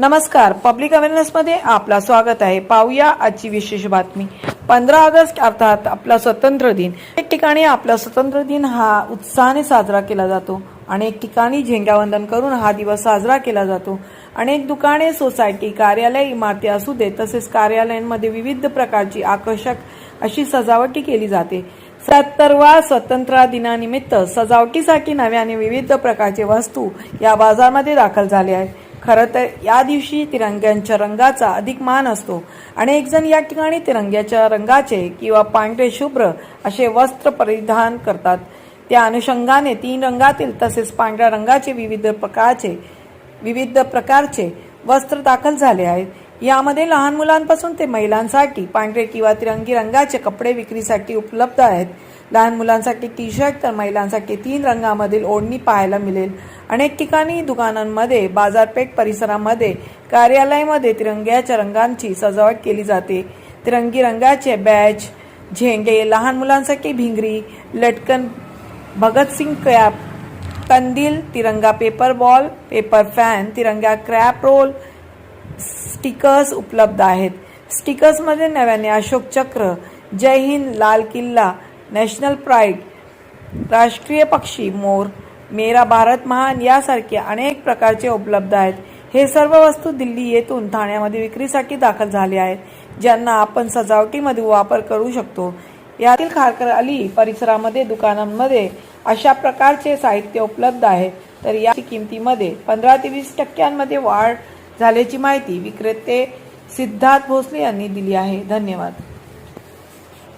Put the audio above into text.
नमस्कार. पब्लिक अवेअरनेसमध्ये आपला स्वागत आहे. पाहूया आजची विशेष बातमी. पंधरा ऑगस्ट अर्थात आपला स्वतंत्र दिन. एक ठिकाणी आपला स्वतंत्र दिन हा उत्साहाने साजरा केला जातो अनेक ठिकाणी झेंड्यावंदन करून हा दिवस साजरा केला जातो. अनेक दुकाने सोसायटी कार्यालय इमारती असू दे तसेच कार्यालयांमध्ये विविध प्रकारची आकर्षक अशी सजावटी केली जाते. सत्तरवा स्वतंत्र दिनानिमित्त सजावटीसाठी नव्याने विविध प्रकारचे वस्तू या बाजारमध्ये दाखल झाले आहेत. खरं तर या दिवशी तिरंग्यांच्या रंगाचा अधिक मान असतो. अनेक जण या ठिकाणी तिरंग्याच्या रंगाचे किंवा पांढरे शुभ्र असे वस्त्र परिधान करतात. त्या अनुषंगाने तीन रंगातील तसेच पांढऱ्या रंगाचे विविध प्रकारचे विविध प्रकारचे वस्त्र दाखल झाले आहेत. यामध्ये लहान मुलांपासून ते महिलांसाठी पांढरे किंवा तिरंगी रंगाचे कपडे विक्रीसाठी उपलब्ध आहेत. लहान मुलांसाठी टी शर्ट तर महिलांसाठी तीन रंगामधील ओढणी पाहायला मिळेल. अनेक ठिकाणी दुकानांमध्ये बाजारपेठ परिसरामध्ये कार्यालयामध्ये तिरंग्याच्या रंगांची सजावट केली जाते. तिरंगी रंगाचे बॅच झेंडे लहान मुलांसाठी भिंगरी लटकन भगतसिंग कॅप कंदील तिरंगा पेपर बॉल पेपर फॅन तिरंगा क्रॅप रोल स्टिकर्स उपलब्ध आहेत. स्टिकर्समध्ये नव्याने अशोक चक्र जय हिंद लाल किल्ला नॅशनल प्राईड राष्ट्रीय पक्षी मोर मेरा भारत महान यासारखे अनेक प्रकारचे उपलब्ध आहेत. हे सर्व वस्तू दिल्ली येथून ठाण्यामध्ये विक्रीसाठी दाखल झाले आहेत ज्यांना आपण सजावटीमध्ये वापर करू शकतो. यातील खारकर अली परिसरामध्ये दुकानांमध्ये अशा प्रकारचे साहित्य उपलब्ध आहे. तर या किमतीमध्ये पंधरा ते वीस टक्क्यांमध्ये वाढ झाल्याची माहिती विक्रेते सिद्धार्थ भोसले यांनी दिली आहे. धन्यवाद.